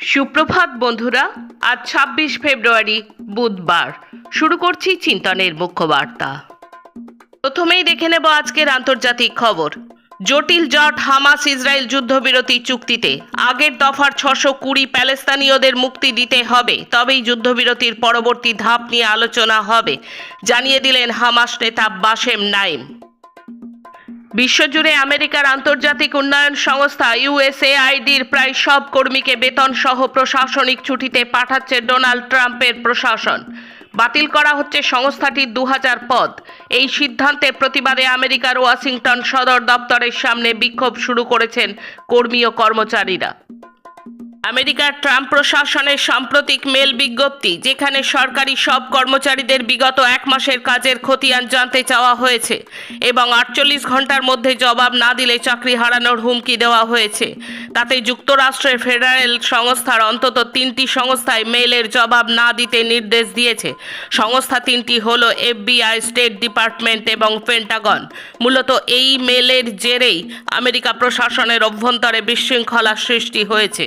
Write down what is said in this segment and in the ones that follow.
সুপ্রভাত বন্ধুরা, আজ ছাব্বিশ ফেব্রুয়ারি, বুধবার। শুরু করছি চিন্তনের মুখ্য বার্তা প্রথমেই দেখে নেব আজকের আন্তর্জাতিক খবর। জটিল জট হামাস ইসরায়েল যুদ্ধবিরতি চুক্তিতে আগের দফার ছশো কুড়ি প্যালেস্তানীয়দের মুক্তি দিতে হবে, তবেই যুদ্ধবিরতির পরবর্তী ধাপ নিয়ে আলোচনা হবে, জানিয়ে দিলেন হামাস নেতা বাসেম নাইম। বিশ্বজুড়ে আমেরিকার আন্তর্জাতিক উন্নয়ন সংস্থা ইউএসএআইডির প্রায় সব কর্মীকে বেতন সহ প্রশাসনিক ছুটিতে পাঠাচ্ছে ডোনাল্ড ট্রাম্পের প্রশাসন। বাতিল করা হচ্ছে সংস্থাটির দু হাজার পদ। এই সিদ্ধান্তে প্রতিবাদে আমেরিকার ওয়াশিংটন সদর দপ্তরের সামনে বিক্ষোভ শুরু করেছেন কর্মী ও কর্মচারীরা। আমেরিকার ট্রাম্প প্রশাসনের সাম্প্রতিক মেল বিজ্ঞপ্তি, যেখানে সরকারি সব কর্মচারীদের বিগত এক মাসের কাজের খতিয়ান জানতে চাওয়া হয়েছে এবং আটচল্লিশ ঘণ্টার মধ্যে জবাব না দিলে চাকরি হারানোর হুমকি দেওয়া হয়েছে। তাতে যুক্তরাষ্ট্রের ফেডারেল সংস্থার অন্তত তিনটি সংস্থায় মেলের জবাব না দিতে নির্দেশ দিয়েছে। সংস্থা তিনটি হলো এফবিআই, স্টেট ডিপার্টমেন্ট এবং পেন্টাগন। মূলত এই মেলের জেরেই আমেরিকা প্রশাসনের অভ্যন্তরে বিশৃঙ্খলা সৃষ্টি হয়েছে।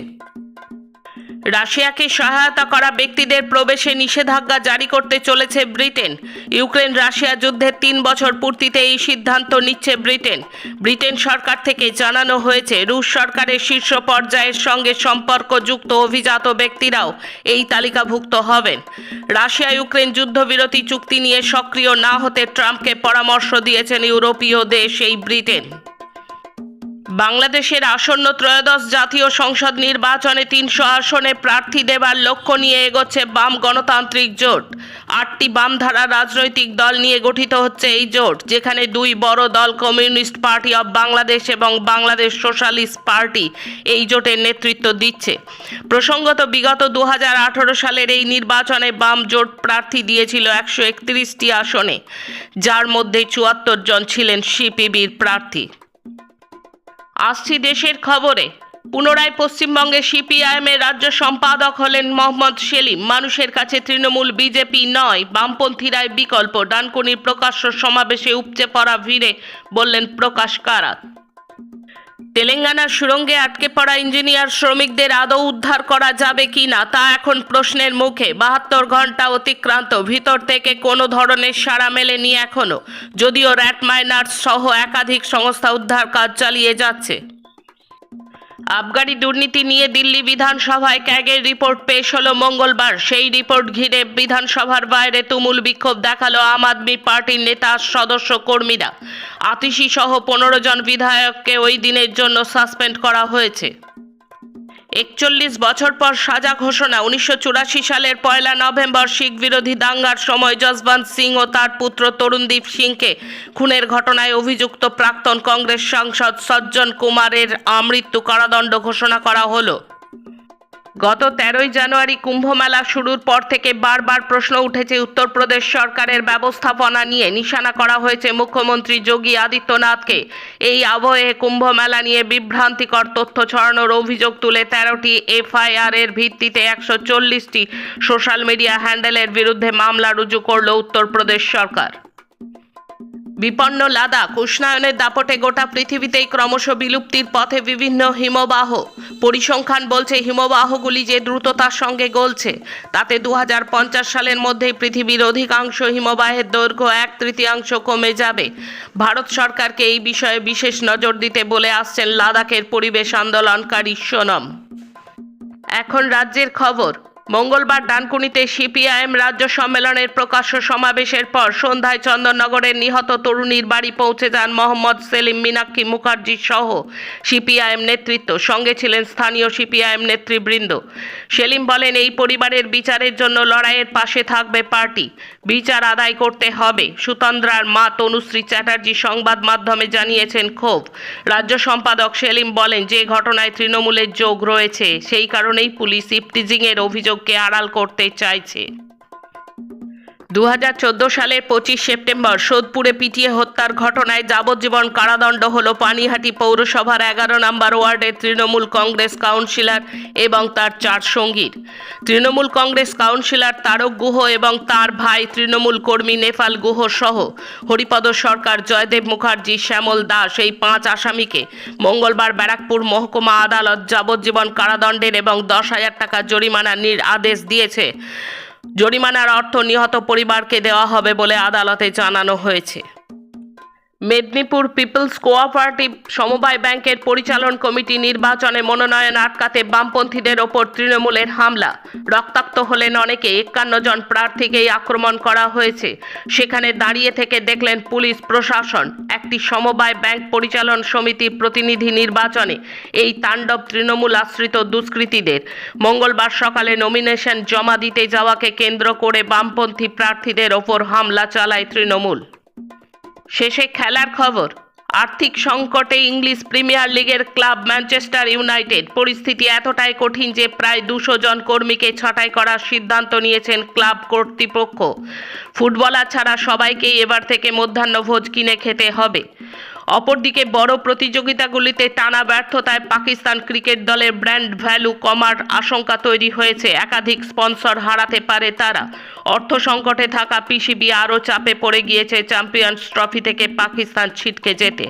রাশিয়াকে সহায়তা করা ব্যক্তিদের প্রবেশে নিষেধাজ্ঞা জারি করতে চলেছে ব্রিটেন। ইউক্রেন রাশিয়া যুদ্ধের তিন বছর পূর্তিতে এই সিদ্ধান্ত নিচ্ছে ব্রিটেন। ব্রিটেন সরকার থেকে জানানো হয়েছে, রুশ সরকারের শীর্ষ পর্যায়ের সঙ্গে সম্পর্কযুক্ত অভিজাত ব্যক্তিরাও এই তালিকাভুক্ত হবেন। রাশিয়া ইউক্রেন যুদ্ধবিরতি চুক্তি নিয়ে সক্রিয় না হতে ট্রাম্পকে পরামর্শ দিয়েছেন ইউরোপীয় দেশ এই ব্রিটেন। বাংলাদেশের আসন্ন ত্রয়োদশ জাতীয় সংসদ নির্বাচনে তিনশো আসনে প্রার্থী দেবার লক্ষ্য নিয়ে এগোচ্ছে বাম গণতান্ত্রিক জোট। আটটি বামধারা রাজনৈতিক দল নিয়ে গঠিত হচ্ছে এই জোট, যেখানে দুই বড় দল কমিউনিস্ট পার্টি অব বাংলাদেশ এবং বাংলাদেশ সোশ্যালিস্ট পার্টি এই জোটের নেতৃত্ব দিচ্ছে। প্রসঙ্গত, বিগত দু হাজার আঠেরো সালের এই নির্বাচনে বাম জোট প্রার্থী দিয়েছিল একশো একত্রিশটি আসনে, যার মধ্যে চুয়াত্তর জন ছিলেন সিপিবির প্রার্থী। আসছি দেশের খবরে। পুনরায় পশ্চিমবঙ্গে সিপিআইএম এর রাজ্য সম্পাদক হলেন মোহাম্মদ সেলিম। মানুষের কাছে তৃণমূল বিজেপি নয়, বামপন্থীরাই বিকল্প। ডানকুনির প্রকাশ্য সমাবেশে উপচে পড়া ভিড়ে বললেন প্রকাশ কারাত। তেলেঙ্গানার সুরঙ্গে আটকে পড়া ইঞ্জিনিয়ার শ্রমিকদের আদৌ উদ্ধার করা যাবে কি না, তা এখন প্রশ্নের মুখে। বাহাত্তর ঘণ্টা অতিক্রান্ত, ভিতর থেকে কোনো ধরনের সাড়া মেলেনি এখনও যদিও র্যাট মাইনার্স সহ একাধিক সংস্থা উদ্ধার কাজ চালিয়ে যাচ্ছে। আবগারি দুর্নীতি নিয়ে দিল্লি বিধানসভায় ক্যাগের রিপোর্ট পেশ হলো মঙ্গলবার। সেই রিপোর্ট ঘিরে বিধানসভার বাইরে তুমুল বিক্ষোভ দেখাল আম আদমি পার্টির নেতা, সদস্য, কর্মীরা। আতিশি সহ পনেরো জন বিধায়ককে ওই দিনের জন্য সাসপেন্ড করা হয়েছে। একচল্লিশ বছর পর সাজা ঘোষণা। উনিশশো চুরাশি সালের পয়লা নভেম্বর শিখ বিরোধী দাঙ্গার সময় যশবন্ত সিং ও তার পুত্র তরুণদীপ সিংকে খুনের ঘটনায় অভিযুক্ত প্রাক্তন কংগ্রেস সাংসদ সজ্জন কুমারের আমৃত্যু কারাদণ্ড ঘোষণা করা হলো। গত তেরোই জানুয়ারি কুম্ভ মেলা শুরুর পর থেকে বারবার প্রশ্ন উঠেছে উত্তরপ্রদেশ সরকারের ব্যবস্থাপনা নিয়ে। নিশানা করা হয়েছে মুখ্যমন্ত্রী যোগী আদিত্যনাথকে। এই আবহে কুম্ভ মেলা নিয়ে বিভ্রান্তিকর তথ্য ছড়ানোর অভিযোগ তুলে তেরোটি এফআইআর এর ভিত্তিতে একশো চল্লিশটি সোশ্যাল মিডিয়া হ্যান্ডেলের বিরুদ্ধে মামলা রুজু করল উত্তরপ্রদেশ সরকার। বিপন্ন লাদাখ, উষ্ণায়নের দাপটে গোটা পৃথিবীতেই ক্রমশ বিলুপ্তির পথে বিভিন্ন হিমবাহ। পরিসংখ্যান বলছে, হিমবাহগুলি যে দ্রুততার সঙ্গে গলছে, তাতে দু হাজার পঞ্চাশ সালের মধ্যেই পৃথিবীর অধিকাংশ হিমবাহের দৈর্ঘ্য এক তৃতীয়াংশ কমে যাবে। ভারত সরকারকে এই বিষয়ে বিশেষ নজর দিতে বলে আসছেন লাদাখের পরিবেশ আন্দোলনকারী সোনম। এখন রাজ্যের খবর। মঙ্গলবার ডানকুনিতে সিপিআইএম রাজ্য সম্মেলনের প্রকাশ্য সমাবেশের পর সন্ধ্যায় চন্দননগরের নিহত তরুণীর বাড়ি পৌঁছে যান মোহাম্মদ সেলিম মীনাক্ষী মুখার্জি সহ সিপিআইএম নেতৃত্ব। সঙ্গে ছিলেন স্থানীয় সিপিআইএম নেতৃবৃন্দ। সেলিম বলেন, এই পরিবারের বিচারের জন্য লড়াইয়ের পাশে থাকবে পার্টি। বিচার আদায় করতে হবে। সুতন্দ্রার মা তনুশ্রী চ্যাটার্জি সংবাদ মাধ্যমে জানিয়েছেন ক্ষোভ। রাজ্য সম্পাদক সেলিম বলেন, যে ঘটনায় তৃণমূলের যোগ রয়েছে, সেই কারণেই পুলিশ ইফটিজিংয়ের অভিযোগকে আড়াল করতে চাইছে। দু হাজার চোদ্দ সালের পঁচিশ সেপ্টেম্বর সোদপুরে পিটিয়ে হত্যার ঘটনায় যাবজ্জীবন কারাদণ্ড হল পানিহাটি পৌরসভার এগারো নম্বর ওয়ার্ডের তৃণমূল কংগ্রেস কাউন্সিলর এবং তার চার সঙ্গীর। তৃণমূল কংগ্রেস কাউন্সিলর তারক গুহ এবং তার ভাই তৃণমূল কর্মী নেপাল গুহ সহ হরিপদ সরকার, জয়দেব মুখার্জি, শ্যামল দাস এই পাঁচ আসামিকে মঙ্গলবার ব্যারাকপুর মহকুমা আদালত যাবজ্জীবন কারাদণ্ডের এবং দশ হাজার টাকা জরিমানার নির আদেশ দিয়েছে। জরিমানার অর্থ নিহত পরিবারকে দেওয়া হবে বলে আদালতে জানানো হয়েছে। মেদিনীপুর পিপলস কোঅপারেটিভ সমবায় ব্যাংকের পরিচালন কমিটি নির্বাচনে মনোনয়ন আটকাতে বামপন্থীদের ওপর তৃণমূলের হামলা। রক্তাক্ত হলেন অনেকে, একান্ন জন প্রার্থীকেই আক্রমণ করা হয়েছে। সেখানে দাঁড়িয়ে থেকে দেখলেন পুলিশ প্রশাসন। একটি সমবায় ব্যাংক পরিচালন সমিতির প্রতিনিধি নির্বাচনে এই তাণ্ডব তৃণমূল আশ্রিত দুষ্কৃতীদের। মঙ্গলবার সকালে নমিনেশন জমা দিতে যাওয়াকে কেন্দ্র করে বামপন্থী প্রার্থীদের ওপর হামলা চালায় তৃণমূল। শেষে খেলার খবর। আর্থিক সংকটে ইংলিশ প্রিমিয়ার লিগের ক্লাব ম্যানচেস্টার ইউনাইটেড। পরিস্থিতি এতটাই কঠিন যে প্রায় দুশো জন কর্মীকে ছাঁটাই করার সিদ্ধান্ত নিয়েছেন ক্লাব কর্তৃপক্ষ। ফুটবলার ছাড়া সবাইকেই এবার থেকে মধ্যাহ্নভোজ কিনে খেতে হবে। অপরদিকে বড় প্রতিযোগিতাগুলিতে টানা ব্যর্থতায় পাকিস্তান ক্রিকেট দলের ব্র্যান্ড ভ্যালু কমার আশঙ্কা তৈরি হয়েছে। একাধিক স্পন্সর হারাতে পারে তারা। অর্থ সংকটে থাকা পিসিবি আরও চাপে পড়ে গিয়েছে চ্যাম্পিয়ন্স ট্রফি থেকে পাকিস্তান ছিটকে যেতে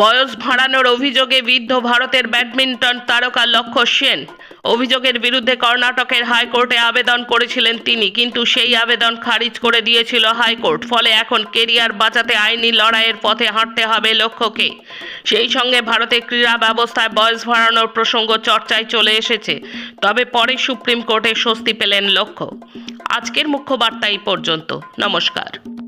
বয়স ভাড়ানোর অভিযোগে বিদ্ধ ভারতের ব্যাডমিন্টন তারকা লক্ষ্য সেন। অভিযোগের বিরুদ্ধে কর্ণাটকের হাইকোর্টে আবেদন করেছিলেন তিনি, কিন্তু সেই আবেদন খারিজ করে দিয়েছিল হাইকোর্ট। ফলে এখন কেরিয়ার বাঁচাতে আইনি লড়াইয়ের পথে হাঁটতে হবে লক্ষ্যকে। সেই সঙ্গে ভারতের ক্রীড়া ব্যবস্থায় বয়স ভাড়ানোর প্রসঙ্গ চর্চায় চলে এসেছে। তবে পরে সুপ্রিম কোর্টে স্বস্তি পেলেন লক্ষ্য। আজকের মুখ্য বার্তা এই পর্যন্ত। নমস্কার।